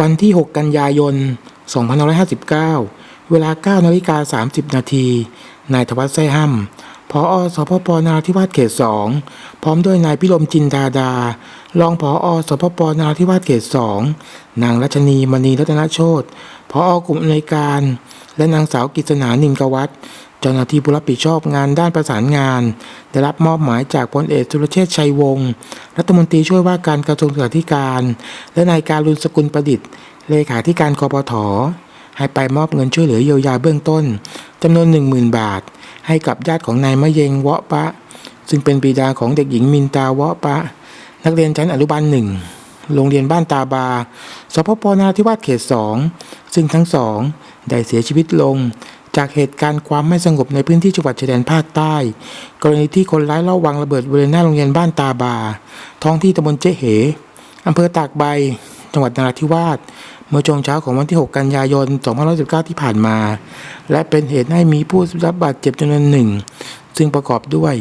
วันที่ 6 กันยายน 2559 เวลา 9นาฬิกา30 นาที นายธวัชไส้ห้ำผอสพปนาธิวาสเขต 2 พร้อมด้วยนายพิรมจินดาดา รองผอสพปนาธิวาสเขต 2 นางรัชนีมณีรัตนโชตผอกลุ่มอำนวยการ และนางสาวกิษณานินกวัฒ เจ้าหน้าที่ผู้รับผิดชอบงานด้านประสานงาน ได้รับมอบหมายจากพลเอกสุรเชษชัยวงศ์รัฐมนตรีช่วยว่าการกระทรวงศึกษาธิการ และนายการุณสกุลประดิษฐ์ เลขาธิการกปทให้ไปมอบเงินช่วยเหลือเยียวยาเบื้องต้นจำนวน 10,000 บาท ให้กับญาติของนายมะเยงเวาะปะ ซึ่งเป็นบิดาของเด็กหญิงมินตาเวาะปะ นักเรียนชั้นอนุบาลหนึ่งโรงเรียนบ้านตาบา สพปนาธิวาสเขตสอง ซึ่งทั้งสองได้เสียชีวิตลง จากเหตุการณ์ความไม่สงบในพื้นที่จังหวัดชายแดนภาคใต้ กรณีที่คนร้ายลอบวางระเบิดบริเวณหน้าโรงเรียนบ้านตาบา ท้องที่ตำบลเจ๊เหอำเภอตากใบ จังหวัดนราธิวาสเมื่อช่วงเช้าของวันที่ 6 กันยายน 2519 ที่ผ่านมา และเป็นเหตุให้มีผู้รับบาดเจ็บจำนวนหนึ่ง ซึ่งประกอบด้วย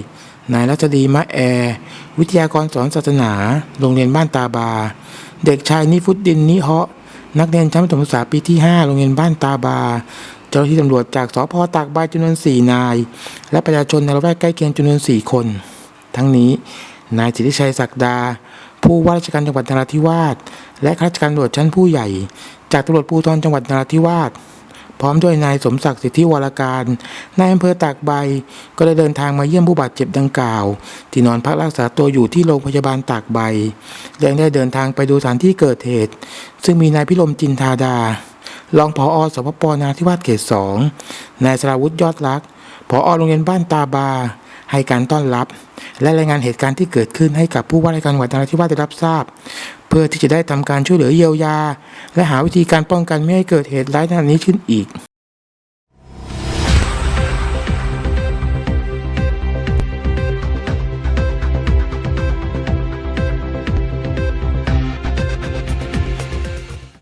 นายรัชดีมะแอวิทยากรสอนศาสนา โรงเรียนบ้านตาบา เด็กชายนิฟุตดินนิเหาะนักเรียนชั้นประถมศึกษาปีที่ 5 โรงเรียนบ้านตาบา เจ้าหน้าที่ตำรวจจากสพตากใบจำนวน 4 นาย และประชาชนในละแวกใกล้เคียงจำนวน 4 คน ทั้งนี้นายสิทธิชัยศักดา ผู้ว่าราชการจังหวัดนราธิวาสและข้าราชการตำรวจชั้นผู้ใหญ่ จากตำรวจภูธรจังหวัดนราธิวาสพร้อมด้วยนายสมศักดิ์สิทธิวรการนายอำเภอตากใบ ก็ได้เดินทางมาเยี่ยมผู้บาดเจ็บดังกล่าว ที่นอนพักรักษาตัวอยู่ที่โรงพยาบาลตากใบและยังได้เดินทางไปดูสถานที่เกิดเหตุ ซึ่งมีนายพิรมจินทาดา รองผอสพปนาธิวาสเขตสองนายสราวุธยอดรักผอโรงเรียนบ้านตาบา ให้การต้อนรับ และรายงานเหตุการณ์ที่เกิดขึ้นให้กับผู้ว่าราชการจังหวัดนราธิวาสได้รับทราบ เพื่อที่จะได้ทำการช่วยเหลือเยียวยา และหาวิธีการป้องกันไม่ให้เกิดเหตุร้ายขนาดนี้ขึ้นอีก